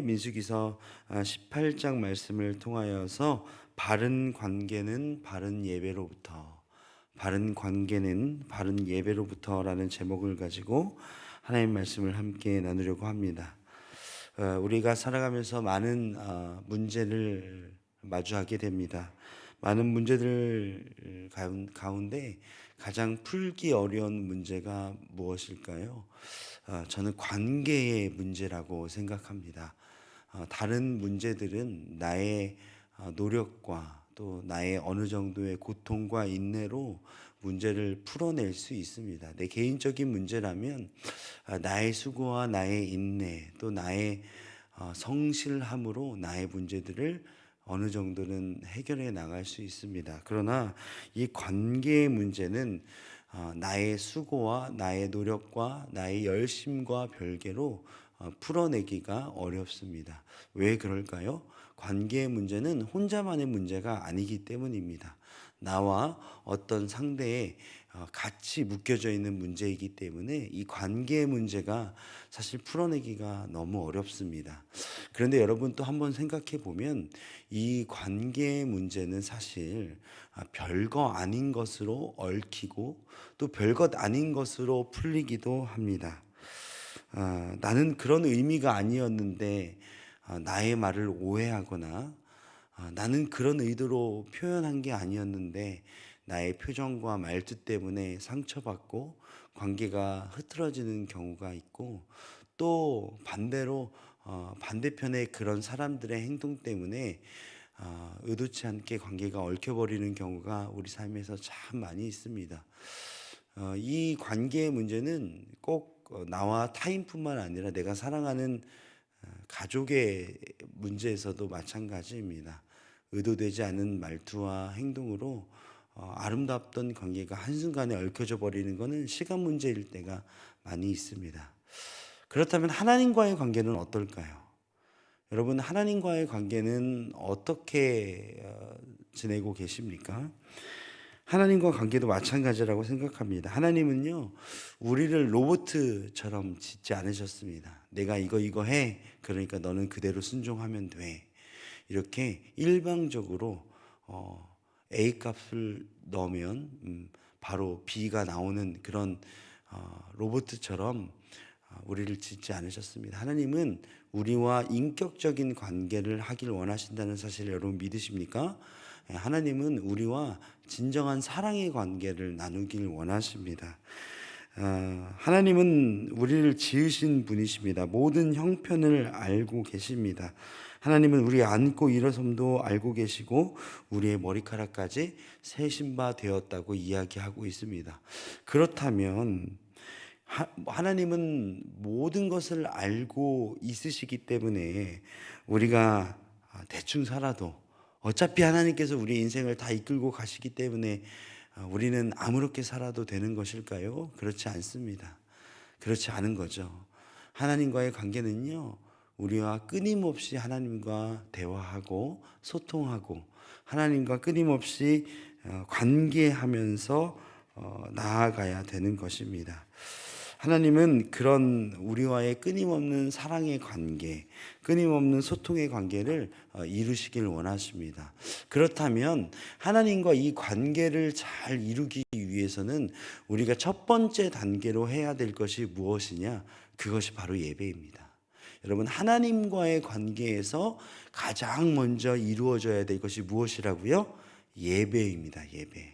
민수기서 18장 말씀을 통하여서 바른 관계는 바른 예배로부터 바른 관계는 바른 예배로부터라는 제목을 가지고 하나님 말씀을 함께 나누려고 합니다. 어, 우리가 살아가면서 많은 어, 문제를 마주하게 됩니다. 많은 문제들 가운- 가운데 가장 풀기 어려운 문제가 무엇일까요? 어, 저는 관계의 문제라고 생각합니다. 어, 다른 문제들은 나의 어, 노력과 또 나의 어느 정도의 고통과 인내로 문제를 풀어낼 수 있습니다. 내 개인적인 문제라면 아, 나의 수고와 나의 인내 또 나의 어, 성실함으로 나의 문제들을 어느 정도는 해결해 나갈 수 있습니다. 그러나 이 관계의 문제는 어, 나의 수고와 나의 노력과 나의 열심과 별개로 어, 풀어내기가 어렵습니다. 왜 그럴까요? 관계의 문제는 혼자만의 문제가 아니기 때문입니다. 나와 어떤 상대에 어, 같이 묶여져 있는 문제이기 때문에 이 관계의 문제가 사실 풀어내기가 너무 어렵습니다. 그런데 여러분 또 한번 생각해 보면 이 관계의 문제는 사실 아, 별거 아닌 것으로 얽히고 또 별것 아닌 것으로 풀리기도 합니다. 아, 나는 그런 의미가 아니었는데 아, 나의 말을 오해하거나 아, 나는 그런 의도로 표현한 게 아니었는데 나의 표정과 말투 때문에 상처받고 관계가 흐트러지는 경우가 있고 또 반대로 어, 반대편의 그런 사람들의 행동 때문에 어, 의도치 않게 관계가 얽혀버리는 경우가 우리 삶에서 참 많이 있습니다. 어, 이 관계의 문제는 꼭 어, 나와 타인뿐만 아니라 내가 사랑하는 어, 가족의 문제에서도 마찬가지입니다. 의도되지 않은 말투와 행동으로 어, 아름답던 관계가 한순간에 얽혀져 버리는 것은 시간 문제일 때가 많이 있습니다. 그렇다면 하나님과의 관계는 어떨까요? 여러분 하나님과의 관계는 어떻게 어, 지내고 계십니까? 하나님과 관계도 마찬가지라고 생각합니다. 하나님은요, 우리를 로봇처럼 짓지 않으셨습니다. 내가 이거 이거 해. 그러니까 너는 그대로 순종하면 돼. 이렇게 일방적으로 어, A 값을 넣으면 음, 바로 B가 나오는 그런 어, 로봇처럼 어, 우리를 짓지 않으셨습니다. 하나님은 우리와 인격적인 관계를 하길 원하신다는 사실 여러분 믿으십니까? 예, 하나님은 우리와 진정한 사랑의 관계를 나누길 원하십니다. 어, 하나님은 우리를 지으신 분이십니다. 모든 형편을 알고 계십니다. 하나님은 우리 앉고 일어섬도 알고 계시고 우리의 머리카락까지 세신 바 되었다고 이야기하고 있습니다. 그렇다면 하, 하나님은 모든 것을 알고 있으시기 때문에 우리가 대충 살아도 어차피 하나님께서 우리 인생을 다 이끌고 가시기 때문에 우리는 아무렇게 살아도 되는 것일까요? 그렇지 않습니다. 그렇지 않은 거죠. 하나님과의 관계는요, 우리와 끊임없이 하나님과 대화하고 소통하고 하나님과 끊임없이 어, 관계하면서 어, 나아가야 되는 것입니다. 하나님은 그런 우리와의 끊임없는 사랑의 관계, 끊임없는 소통의 관계를 어, 이루시길 원하십니다. 그렇다면 하나님과 이 관계를 잘 이루기 위해서는 우리가 첫 번째 단계로 해야 될 것이 무엇이냐? 그것이 바로 예배입니다. 여러분 하나님과의 관계에서 가장 먼저 이루어져야 될 것이 무엇이라고요? 예배입니다. 예배.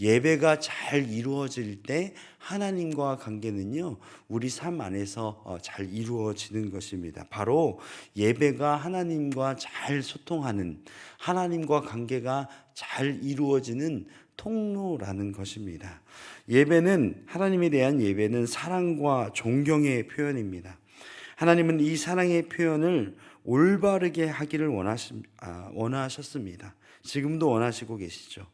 예배가 잘 이루어질 때 하나님과 관계는요, 우리 삶 안에서 어, 잘 이루어지는 것입니다. 바로 예배가 하나님과 잘 소통하는, 하나님과 관계가 잘 이루어지는 통로라는 것입니다. 예배는, 하나님에 대한 예배는 사랑과 존경의 표현입니다. 하나님은 이 사랑의 표현을 올바르게 하기를 아, 원하셨습니다. 지금도 원하시고 계시죠.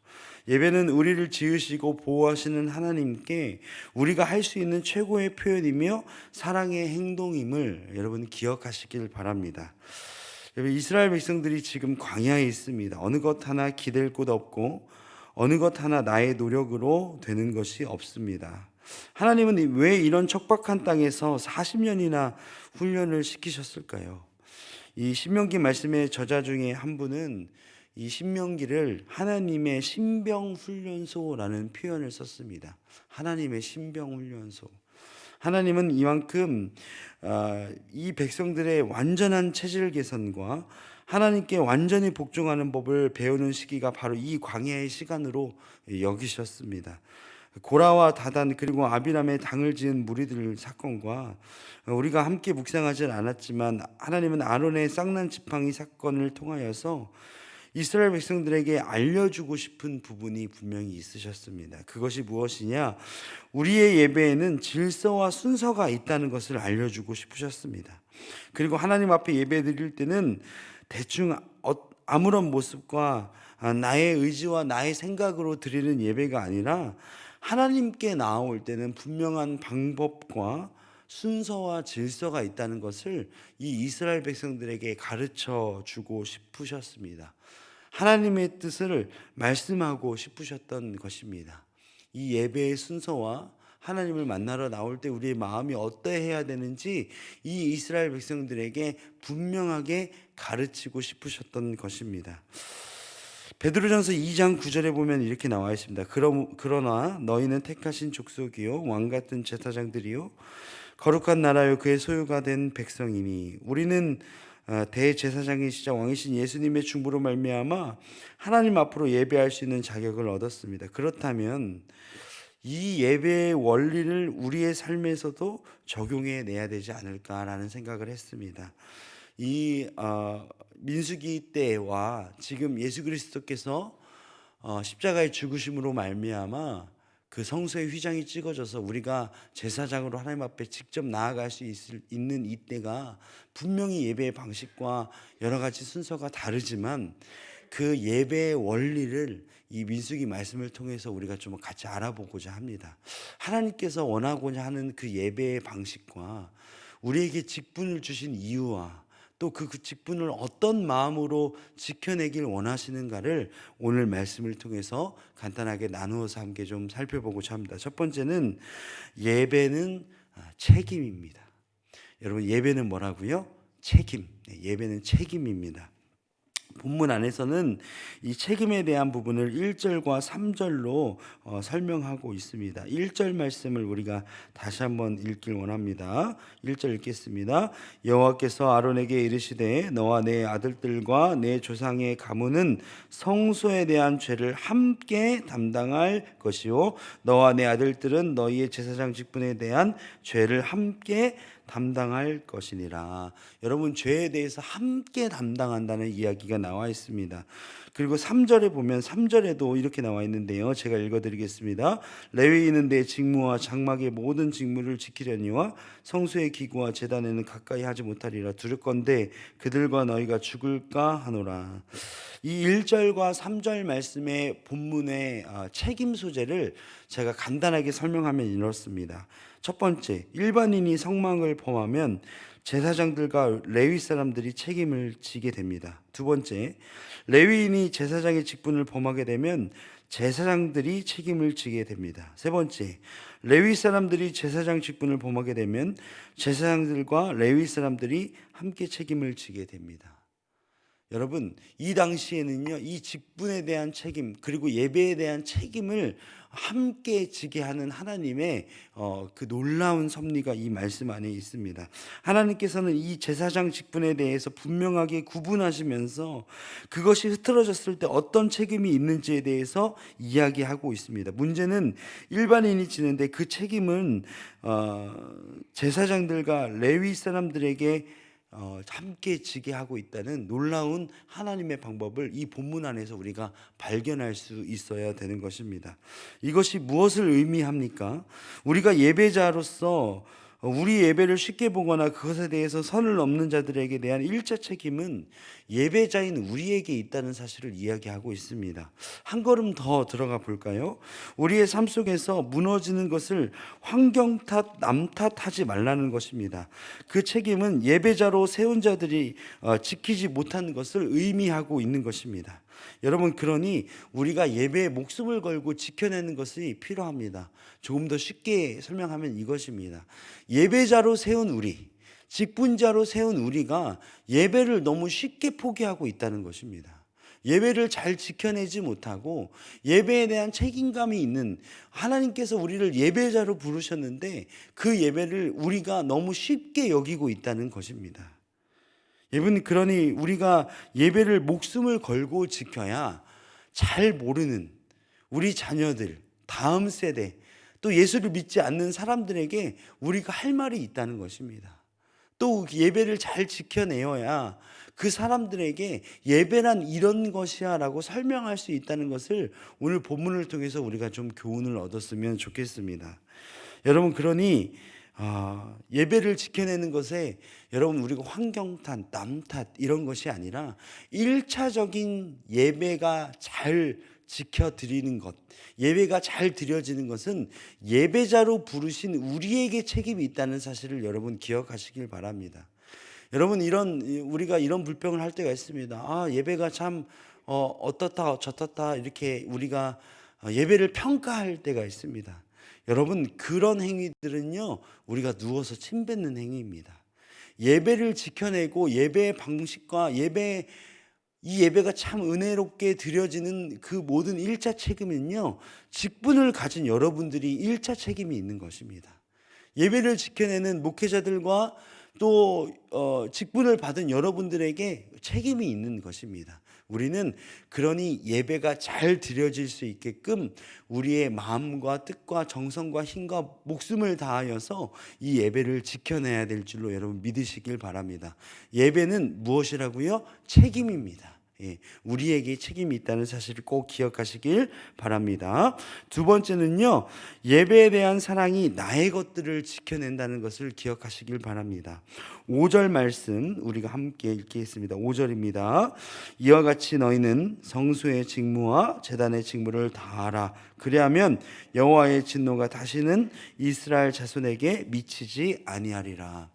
예배는 우리를 지으시고 보호하시는 하나님께 우리가 할 수 있는 최고의 표현이며 사랑의 행동임을 여러분 기억하시길 바랍니다. 이스라엘 백성들이 지금 광야에 있습니다. 어느 것 하나 기댈 곳 없고 어느 것 하나 나의 노력으로 되는 것이 없습니다. 하나님은 왜 이런 척박한 땅에서 40년이나 훈련을 시키셨을까요? 이 신명기 말씀의 저자 중에 한 분은 이 신명기를 하나님의 신병 훈련소라는 표현을 썼습니다. 하나님의 신병 훈련소. 하나님은 이만큼 아, 이 백성들의 완전한 체질 개선과 하나님께 완전히 복종하는 법을 배우는 시기가 바로 이 광야의 시간으로 여기셨습니다. 고라와 다단 그리고 아비람의 당을 지은 무리들 사건과 우리가 함께 묵상하진 않았지만 하나님은 아론의 쌍난 지팡이 사건을 통하여서 이스라엘 백성들에게 알려주고 싶은 부분이 분명히 있으셨습니다. 그것이 무엇이냐? 우리의 예배에는 질서와 순서가 있다는 것을 알려주고 싶으셨습니다. 그리고 하나님 앞에 예배 드릴 때는 대충 어- 아무런 모습과 아, 나의 의지와 나의 생각으로 드리는 예배가 아니라 하나님께 나아올 때는 분명한 방법과 순서와 질서가 있다는 것을 이 이스라엘 백성들에게 가르쳐 주고 싶으셨습니다. 하나님의 뜻을 말씀하고 싶으셨던 것입니다. 이 예배의 순서와 하나님을 만나러 나올 때 우리의 마음이 어떠해야 되는지 이 이스라엘 백성들에게 분명하게 가르치고 싶으셨던 것입니다. 베드로전서 2장 9절에 보면 이렇게 나와 있습니다. 그러, 그러나 너희는 택하신 족속이요 왕 같은 제사장들이요 거룩한 나라요 그의 소유가 된 백성이니 우리는 어, 대제사장이시자 왕이신 예수님의 중보로 말미암아 하나님 앞으로 예배할 수 있는 자격을 얻었습니다. 그렇다면 이 예배의 원리를 우리의 삶에서도 적용해 내야 되지 않을까라는 생각을 했습니다. 이 어, 민수기 때와 지금 예수 그리스도께서 어, 십자가의 죽으심으로 말미암아 그 성소의 휘장이 찍어져서 우리가 제사장으로 하나님 앞에 직접 나아갈 수 있을, 있는 이때가 분명히 예배의 방식과 여러 가지 순서가 다르지만 그 예배의 원리를 이 민수기 말씀을 통해서 우리가 좀 같이 알아보고자 합니다. 하나님께서 원하고자 하는 그 예배의 방식과 우리에게 직분을 주신 이유와 또 그 직분을 어떤 마음으로 지켜내길 원하시는가를 오늘 말씀을 통해서 간단하게 나누어서 함께 좀 살펴보고자 합니다. 첫 번째는 예배는 아, 책임입니다. 여러분 예배는 뭐라고요? 책임. 네, 예배는 책임입니다. 본문 안에서는 이 책임에 대한 부분을 1절과 3절로 어, 설명하고 있습니다. 1절 말씀을 우리가 다시 한번 읽길 원합니다. 1절 읽겠습니다. 여호와께서 아론에게 이르시되 너와 내 아들들과 내 조상의 가문은 성소에 대한 죄를 함께 담당할 것이요 너와 내 아들들은 너희의 제사장 직분에 대한 죄를 함께 담당할 것이니라. 여러분 죄에 대해서 함께 담당한다는 이야기가 나와 있습니다. 그리고 3절에 보면 3절에도 이렇게 나와 있는데요. 제가 읽어 드리겠습니다. 레위인은 내 직무와 장막의 모든 직무를 지키려니와 성소의 기구와 제단에는 가까이 하지 못하리라 두렵건대 그들과 너희가 죽을까 하노라. 이 1절과 3절 말씀의 본문의 아, 책임 소재를 제가 간단하게 설명하면 이렇습니다. 첫 번째, 일반인이 성막을 범하면 제사장들과 레위 사람들이 책임을 지게 됩니다. 두 번째, 레위인이 제사장의 직분을 범하게 되면 제사장들이 책임을 지게 됩니다. 세 번째, 레위 사람들이 제사장 직분을 범하게 되면 제사장들과 레위 사람들이 함께 책임을 지게 됩니다. 여러분, 이 당시에는요, 이 직분에 대한 책임, 그리고 예배에 대한 책임을 함께 지게 하는 하나님의 어, 그 놀라운 섭리가 이 말씀 안에 있습니다. 하나님께서는 이 제사장 직분에 대해서 분명하게 구분하시면서 그것이 흐트러졌을 때 어떤 책임이 있는지에 대해서 이야기하고 있습니다. 문제는 일반인이 지는데 그 책임은 어, 제사장들과 레위 사람들에게 어, 함께 지게 하고 있다는 놀라운 하나님의 방법을 이 본문 안에서 우리가 발견할 수 있어야 되는 것입니다. 이것이 무엇을 의미합니까? 우리가 예배자로서 우리 예배를 쉽게 보거나 그것에 대해서 선을 넘는 자들에게 대한 일차 책임은 예배자인 우리에게 있다는 사실을 이야기하고 있습니다. 한 걸음 더 들어가 볼까요? 우리의 삶 속에서 무너지는 것을 환경 탓, 남 탓하지 말라는 것입니다. 그 책임은 예배자로 세운 자들이 어, 지키지 못한 것을 의미하고 있는 것입니다. 여러분 그러니 우리가 예배에 목숨을 걸고 지켜내는 것이 필요합니다. 조금 더 쉽게 설명하면 이것입니다. 예배자로 세운 우리 직분자로 세운 우리가 예배를 너무 쉽게 포기하고 있다는 것입니다. 예배를 잘 지켜내지 못하고 예배에 대한 책임감이 있는 하나님께서 우리를 예배자로 부르셨는데 그 예배를 우리가 너무 쉽게 여기고 있다는 것입니다. 여러분 그러니 우리가 예배를 목숨을 걸고 지켜야 잘 모르는 우리 자녀들 다음 세대 또 예수를 믿지 않는 사람들에게 우리가 할 말이 있다는 것입니다. 또 예배를 잘 지켜내어야 그 사람들에게 예배란 이런 것이야 라고 설명할 수 있다는 것을 오늘 본문을 통해서 우리가 좀 교훈을 얻었으면 좋겠습니다. 여러분 그러니 아, 예배를 지켜내는 것에 여러분 우리가 환경 탓, 남탓 이런 것이 아니라 일차적인 예배가 잘 지켜드리는 것, 예배가 잘 드려지는 것은 예배자로 부르신 우리에게 책임이 있다는 사실을 여러분 기억하시길 바랍니다. 여러분 이런 우리가 이런 불평을 할 때가 있습니다. 아 예배가 참 어, 어떻다 저떻다 이렇게 우리가 어, 예배를 평가할 때가 있습니다. 여러분 그런 행위들은요 우리가 누워서 침 뱉는 행위입니다. 예배를 지켜내고 예배의 방식과 예배 이 예배가 참 은혜롭게 드려지는 그 모든 일차 책임은요 직분을 가진 여러분들이 일차 책임이 있는 것입니다. 예배를 지켜내는 목회자들과 또 어, 직분을 받은 여러분들에게 책임이 있는 것입니다. 우리는 그러니 예배가 잘 드려질 수 있게끔 우리의 마음과 뜻과 정성과 힘과 목숨을 다하여서 이 예배를 지켜내야 될 줄로 여러분 믿으시길 바랍니다. 예배는 무엇이라고요? 책임입니다. 예, 우리에게 책임이 있다는 사실을 꼭 기억하시길 바랍니다. 두 번째는요, 예배에 대한 사랑이 나의 것들을 지켜낸다는 것을 기억하시길 바랍니다. 5절 말씀 우리가 함께 읽겠습니다. 5절입니다. 이와 같이 너희는 성수의 직무와 재단의 직무를 다하라. 그리하면 여호와의 진노가 다시는 이스라엘 자손에게 미치지 아니하리라.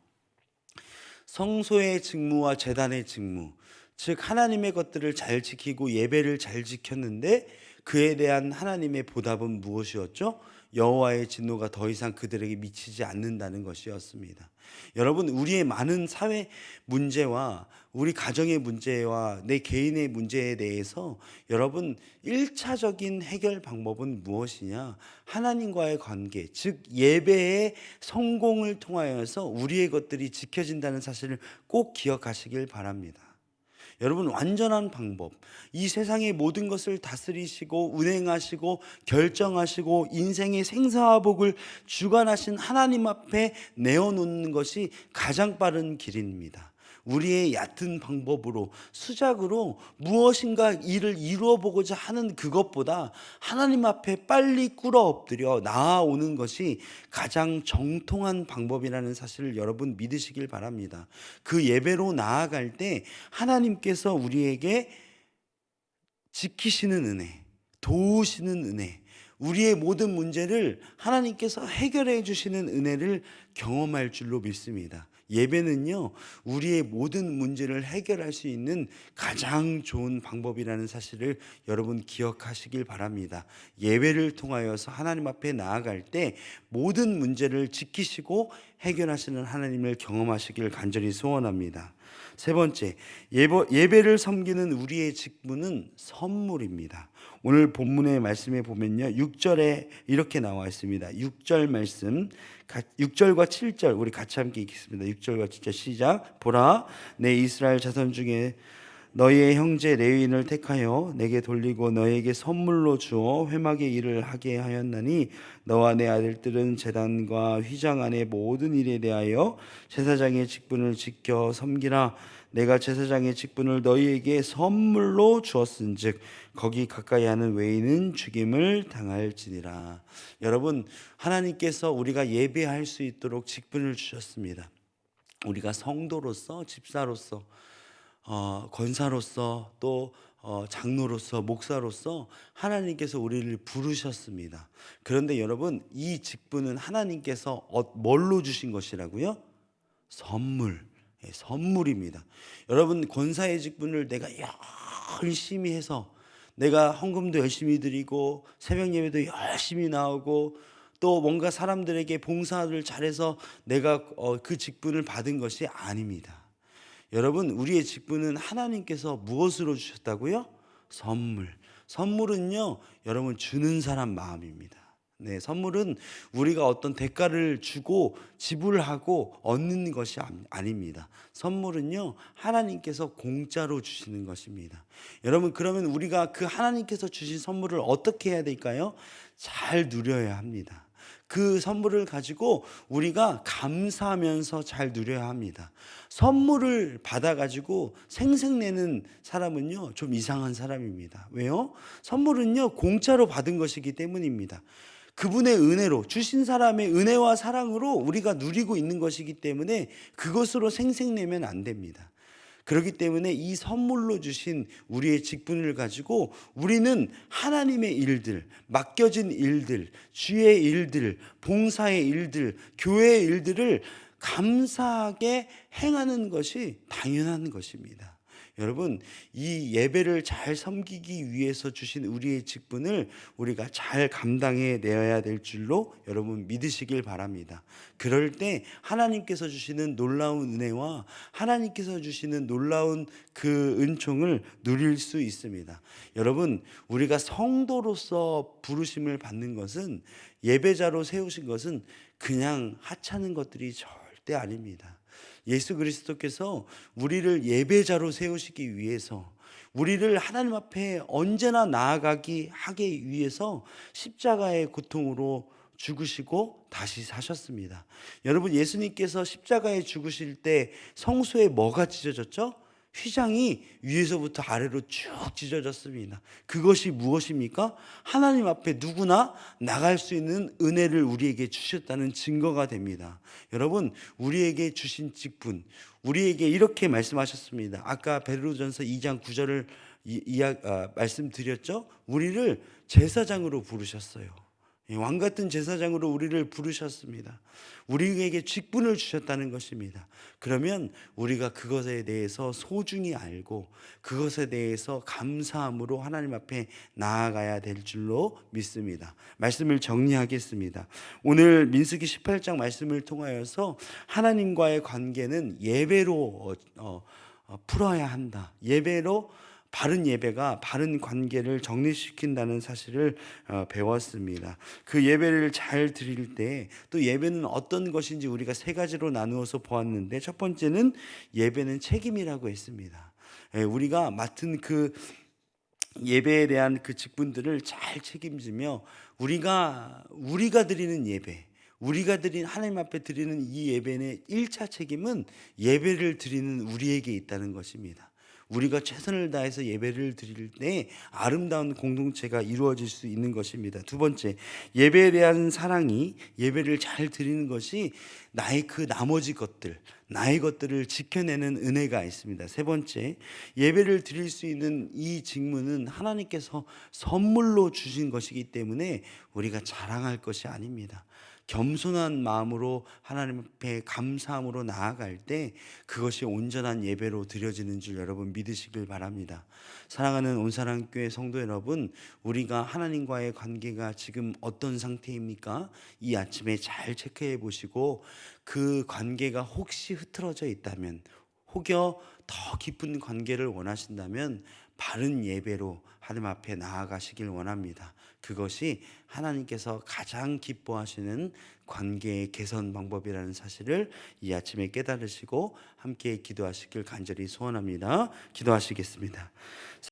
성소의 직무와 재단의 직무 즉 하나님의 것들을 잘 지키고 예배를 잘 지켰는데 그에 대한 하나님의 보답은 무엇이었죠? 여호와의 진노가 더 이상 그들에게 미치지 않는다는 것이었습니다. 여러분 우리의 많은 사회 문제와 우리 가정의 문제와 내 개인의 문제에 대해서 여러분 1차적인 해결 방법은 무엇이냐? 하나님과의 관계, 즉 예배의 성공을 통하여서 우리의 것들이 지켜진다는 사실을 꼭 기억하시길 바랍니다. 여러분 완전한 방법. 이 세상의 모든 것을 다스리시고 운행하시고 결정하시고 인생의 생사화복을 주관하신 하나님 앞에 내어 놓는 것이 가장 빠른 길입니다. 우리의 얕은 방법으로 수작으로 무엇인가 일을 이루어 보고자 하는 그것보다 하나님 앞에 빨리 꿇어 엎드려 나아오는 것이 가장 정통한 방법이라는 사실을 여러분 믿으시길 바랍니다. 그 예배로 나아갈 때 하나님께서 우리에게 지키시는 은혜, 도우시는 은혜, 우리의 모든 문제를 하나님께서 해결해 주시는 은혜를 경험할 줄로 믿습니다. 예배는요, 우리의 모든 문제를 해결할 수 있는 가장 좋은 방법이라는 사실을 여러분 기억하시길 바랍니다. 예배를 통하여서 하나님 앞에 나아갈 때 모든 문제를 지키시고 해결하시는 하나님을 경험하시길 간절히 소원합니다. 세 번째, 예배 를 섬기는 우리의 직분은 선물입니다. 오늘 본문의 말씀에 보면요. 6절에 이렇게 나와 있습니다. 6절 말씀 6절과 7절 우리 같이 함께 읽겠습니다. 6절과 7절 시작. 보라 내 이스라엘 자손 중에 너희의 형제 레위인을 택하여 내게 돌리고 너에게 선물로 주어 회막의 일을 하게 하였나니 너와 내 아들들은 제단과 휘장 안의 모든 일에 대하여 제사장의 직분을 지켜 섬기라 내가 제사장의 직분을 너희에게 선물로 주었은즉 거기 가까이 하는 외인은 죽임을 당할지니라. 여러분 하나님께서 우리가 예배할 수 있도록 직분을 주셨습니다. 우리가 성도로서 집사로서 어, 권사로서 또 어, 장로로서 목사로서 하나님께서 우리를 부르셨습니다. 그런데 여러분 이 직분은 하나님께서 어, 뭘로 주신 것이라고요? 선물. 예, 선물입니다. 여러분 권사의 직분을 내가 열심히 해서 내가 헌금도 열심히 드리고 새벽 예배도 열심히 나오고 또 뭔가 사람들에게 봉사를 잘해서 내가 어, 그 직분을 받은 것이 아닙니다. 여러분, 우리의 직분은 하나님께서 무엇으로 주셨다고요? 선물. 선물은요, 여러분 주는 사람 마음입니다. 네, 선물은 우리가 어떤 대가를 주고 지불하고 얻는 것이 아- 아닙니다. 선물은요, 하나님께서 공짜로 주시는 것입니다. 여러분, 그러면 우리가 그 하나님께서 주신 선물을 어떻게 해야 될까요? 잘 누려야 합니다. 그 선물을 가지고 우리가 감사하면서 잘 누려야 합니다. 선물을 받아가지고 생색내는 사람은요, 좀 이상한 사람입니다. 왜요? 선물은요, 공짜로 받은 것이기 때문입니다. 그분의 은혜로, 주신 사람의 은혜와 사랑으로 우리가 누리고 있는 것이기 때문에 그것으로 생색내면 안 됩니다. 그렇기 때문에 이 선물로 주신 우리의 직분을 가지고 우리는 하나님의 일들, 맡겨진 일들, 주의 일들, 봉사의 일들, 교회의 일들을 감사하게 행하는 것이 당연한 것입니다. 여러분, 이 예배를 잘 섬기기 위해서 주신 우리의 직분을 우리가 잘 감당해 내야 될 줄로 여러분 믿으시길 바랍니다. 그럴 때 하나님께서 주시는 놀라운 은혜와 하나님께서 주시는 놀라운 그 은총을 누릴 수 있습니다. 여러분, 우리가 성도로서 부르심을 받는 것은 예배자로 세우신 것은 그냥 하찮은 것들이 절대 아닙니다. 예수 그리스도께서 우리를 예배자로 세우시기 위해서 우리를 하나님 앞에 언제나 나아가기 하기 위해서 십자가의 고통으로 죽으시고 다시 사셨습니다. 여러분 예수님께서 십자가에 죽으실 때 성소에 뭐가 찢어졌죠? 휘장이 위에서부터 아래로 쭉 찢어졌습니다. 그것이 무엇입니까? 하나님 앞에 누구나 나갈 수 있는 은혜를 우리에게 주셨다는 증거가 됩니다. 여러분, 우리에게 주신 직분, 우리에게 이렇게 말씀하셨습니다. 아까 베드로전서 2장 9절을 이야 아, 말씀드렸죠? 우리를 제사장으로 부르셨어요. 왕 같은 제사장으로 우리를 부르셨습니다. 우리에게 직분을 주셨다는 것입니다. 그러면 우리가 그것에 대해서 소중히 알고 그것에 대해서 감사함으로 하나님 앞에 나아가야 될 줄로 믿습니다. 말씀을 정리하겠습니다. 오늘 민수기 18장 말씀을 통하여서 하나님과의 관계는 예배로 어, 어, 어, 풀어야 한다. 예배로 바른 예배가 바른 관계를 정리시킨다는 사실을 어, 배웠습니다. 그 예배를 잘 드릴 때 또 예배는 어떤 것인지 우리가 세 가지로 나누어서 보았는데 첫 번째는 예배는 책임이라고 했습니다. 예, 우리가 맡은 그 예배에 대한 그 직분들을 잘 책임지며 우리가 우리가 드리는 예배 우리가 드린 하나님 앞에 드리는 이 예배의 1차 책임은 예배를 드리는 우리에게 있다는 것입니다. 우리가 최선을 다해서 예배를 드릴 때 아름다운 공동체가 이루어질 수 있는 것입니다. 두 번째, 예배에 대한 사랑이 예배를 잘 드리는 것이 나의 그 나머지 것들, 나의 것들을 지켜내는 은혜가 있습니다. 세 번째, 예배를 드릴 수 있는 이 직무는 하나님께서 선물로 주신 것이기 때문에 우리가 자랑할 것이 아닙니다. 겸손한 마음으로 하나님 앞에 감사함으로 나아갈 때 그것이 온전한 예배로 드려지는 줄 여러분 믿으시길 바랍니다. 사랑하는 온사랑교회 성도 여러분, 우리가 하나님과의 관계가 지금 어떤 상태입니까? 이 아침에 잘 체크해 보시고 그 관계가 혹시 흐트러져 있다면 혹여 더 깊은 관계를 원하신다면 바른 예배로 하나님 앞에 나아가시길 원합니다. 그것이 하나님께서 가장 기뻐하시는 관계의 개선 방법이라는 사실을 이 아침에 깨달으시고 함께 기도하시길 간절히 소원합니다. 기도하시겠습니다.